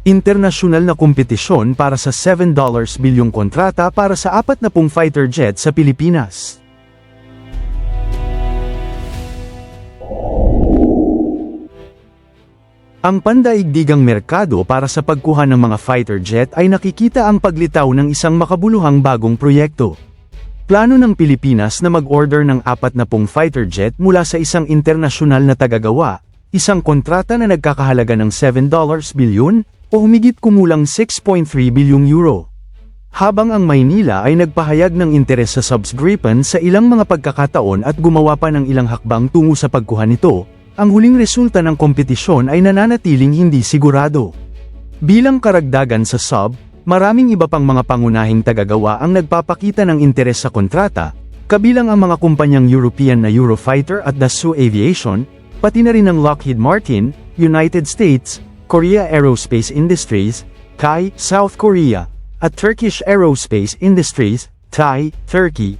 Internasyonal na kompetisyon para sa $7 bilyong kontrata para sa apat na pong fighter jet sa Pilipinas. Ang pandaigdigang merkado para sa pagkuha ng mga fighter jet ay nakikita ang paglitaw ng isang makabuluhang bagong proyekto. Plano ng Pilipinas na mag-order ng apat na pong fighter jet mula sa isang internasyonal na tagagawa, isang kontrata na nagkakahalaga ng $7 bilyon o humigit kumulang 6.3 bilyong euro. Habang ang Maynila ay nagpahayag ng interes sa subscription sa ilang mga pagkakataon at gumawa pa ng ilang hakbang tungo sa pagkuha nito, ang huling resulta ng kompetisyon ay nananatiling hindi sigurado. Bilang karagdagan sa sub, maraming iba pang mga pangunahing tagagawa ang nagpapakita ng interes sa kontrata, kabilang ang mga kumpanyang European na Eurofighter at Dassault Aviation, pati na rin ng Lockheed Martin, United States, Korea Aerospace Industries, KAI, South Korea, at Turkish Aerospace Industries, TAI, Turkey.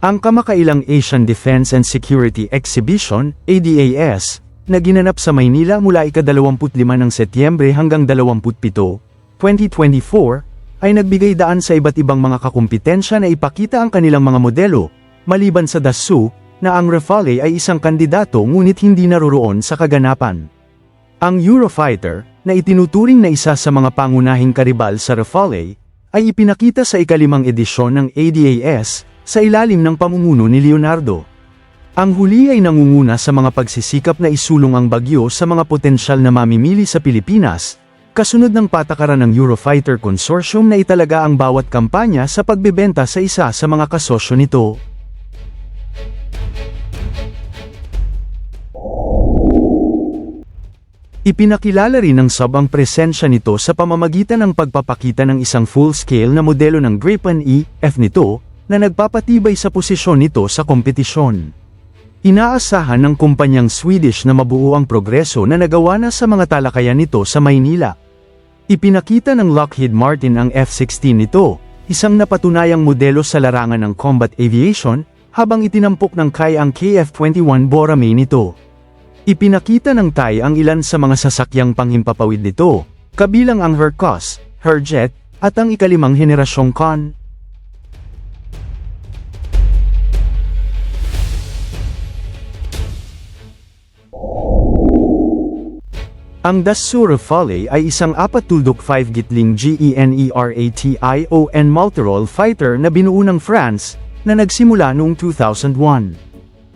Ang kamakailang Asian Defense and Security Exhibition, ADAS, na ginanap sa Maynila mula ika-25 ng Setyembre hanggang 27, 2024, ay nagbigay daan sa iba't ibang mga kakumpetensya na ipakita ang kanilang mga modelo, maliban sa Dassault, na ang Rafale ay isang kandidato ngunit hindi naroroon sa kaganapan. Ang Eurofighter, na itinuturing na isa sa mga pangunahing karibal sa Rafale, ay ipinakita sa ikalimang edisyon ng ADAS, sa ilalim ng pamumuno ni Leonardo. Ang huli ay nangunguna sa mga pagsisikap na isulong ang bagyo sa mga potensyal na mamimili sa Pilipinas, kasunod ng patakaran ng Eurofighter Consortium na italaga ang bawat kampanya sa pagbebenta sa isa sa mga kasosyo nito. Ipinakilala rin ng sub ang presensya nito sa pamamagitan ng pagpapakita ng isang full-scale na modelo ng Gripen E-F nito, na nagpapatibay sa posisyon nito sa kompetisyon. Inaasahan ng kumpanyang Swedish na mabuo ang progreso na nagawa na sa mga talakayan nito sa Maynila. Ipinakita ng Lockheed Martin ang F-16 nito, isang napatunayang modelo sa larangan ng combat aviation, habang itinampok ng KAI ang KF-21 Borame nito. Ipinakita ng TAI ang ilan sa mga sasakyang panghimpapawid nito, kabilang ang Hercos, Herjet, at ang ikalimang henerasyong Con. Ang Dassault Rafale ay isang apatuldok 5 gitling E GENERATION multirole fighter na binuo ng France, na nagsimula noong 2001.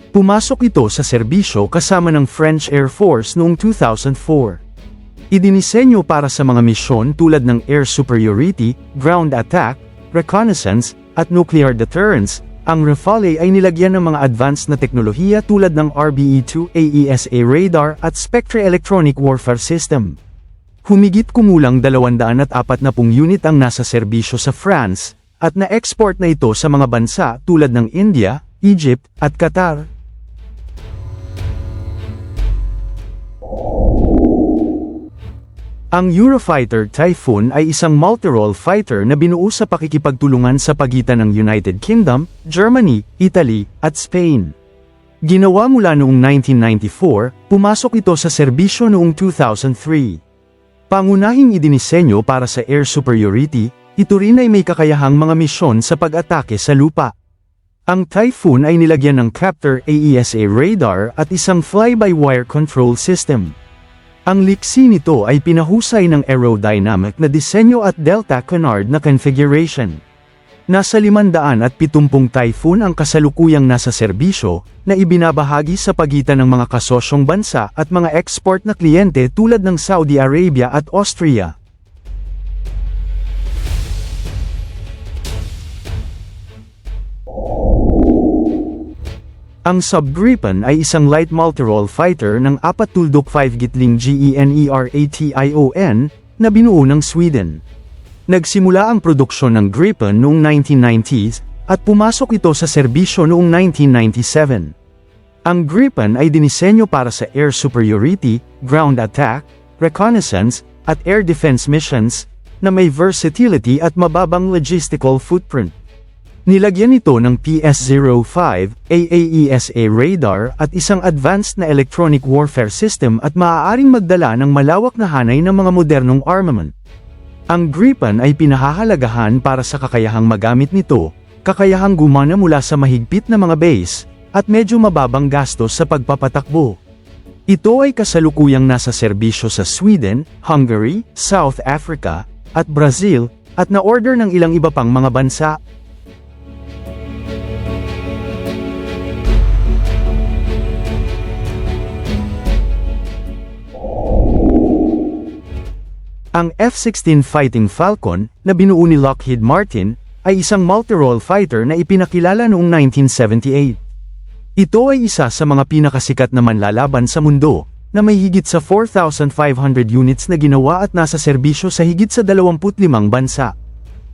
Pumasok ito sa serbisyo kasama ng French Air Force noong 2004. Idinisenyo para sa mga misyon tulad ng air superiority, ground attack, reconnaissance, at nuclear deterrence, ang Rafale ay nilagyan ng mga advanced na teknolohiya tulad ng RBE-2 AESA radar at Spectre Electronic Warfare System. Humigit kumulang 240 unit ang nasa serbisyo sa France, at na-export na ito sa mga bansa tulad ng India, Egypt, at Qatar. Ang Eurofighter Typhoon ay isang multirole fighter na binuo sa pakikipagtulungan sa pagitan ng United Kingdom, Germany, Italy, at Spain. Ginawa mula noong 1994, pumasok ito sa serbisyo noong 2003. Pangunahing idinisenyo para sa air superiority, ito rin ay may kakayahang mga misyon sa pag-atake sa lupa. Ang Typhoon ay nilagyan ng Captor AESA radar at isang fly-by-wire control system. Ang liksi nito ay pinahusay ng aerodynamic na disenyo at Delta Canard na configuration. Nasa 570 Typhoon ang kasalukuyang nasa serbisyo, na ibinabahagi sa pagitan ng mga kasosyong bansa at mga export na kliyente tulad ng Saudi Arabia at Austria. Ang Subgripen ay isang light multirole fighter ng apatuldok 5 gitling E GENERATION na binuo ng Sweden. Nagsimula ang produksyon ng Gripen noong 1990s at pumasok ito sa serbisyo noong 1997. Ang Gripen ay dinisenyo para sa air superiority, ground attack, reconnaissance, at air defense missions na may versatility at mababang logistical footprint. Nilagyan ito ng PS-05, AAESA E radar at isang advanced na electronic warfare system at maaaring magdala ng malawak na hanay ng mga modernong armament. Ang Gripen ay pinahahalagahan para sa kakayahang magamit nito, kakayahang gumana mula sa mahigpit na mga base, at medyo mababang gastos sa pagpapatakbo. Ito ay kasalukuyang nasa serbisyo sa Sweden, Hungary, South Africa, at Brazil, at na-order ng ilang iba pang mga bansa. Ang F-16 Fighting Falcon, na binuo ni Lockheed Martin, ay isang multi-role fighter na ipinakilala noong 1978. Ito ay isa sa mga pinakasikat na manlalaban sa mundo, na may higit sa 4,500 units na ginawa at nasa serbisyo sa higit sa 25 bansa.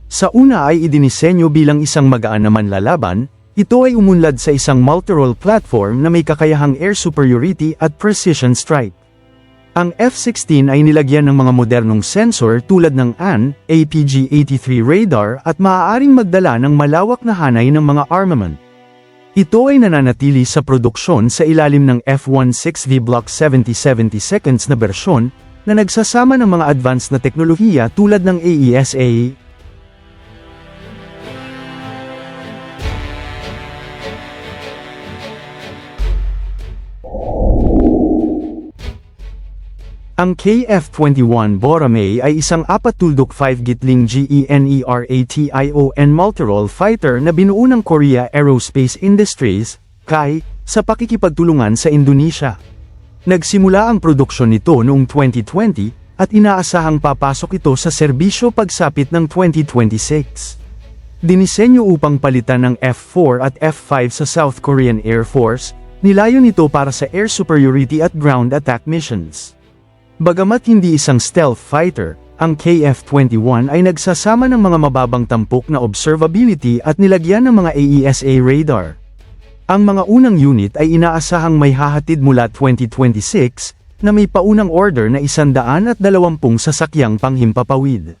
Sa una ay idinisenyo bilang isang magaan na manlalaban, ito ay umunlad sa isang multi-role platform na may kakayahang air superiority at precision strike. Ang F-16 ay nilagyan ng mga modernong sensor tulad ng AN, APG-83 radar at maaaring magdala ng malawak na hanay ng mga armament. Ito ay nananatili sa produksyon sa ilalim ng F-16V Block 7070 seconds na bersyon na nagsasama ng mga advanced na teknolohiya tulad ng E AESA. Ang KF-21 Borame ay isang apat-tuldok 5-gitling E GENERATION multirole fighter na binuo ng Korea Aerospace Industries, KAI, sa pakikipagtulungan sa Indonesia. Nagsimula ang produksyon nito noong 2020, at inaasahang papasok ito sa serbisyo pagsapit ng 2026. Dinisenyo upang palitan ng F-4 at F-5 sa South Korean Air Force, nilayo nito para sa air superiority at ground attack missions. Bagamat hindi isang stealth fighter, ang KF-21 ay nagsasama ng mga mababang tampok na observability at nilagyan ng mga AESA radar. Ang mga unang unit ay inaasahang may hahatid mula 2026, na may paunang order na 120 sasakyang panghimpapawid.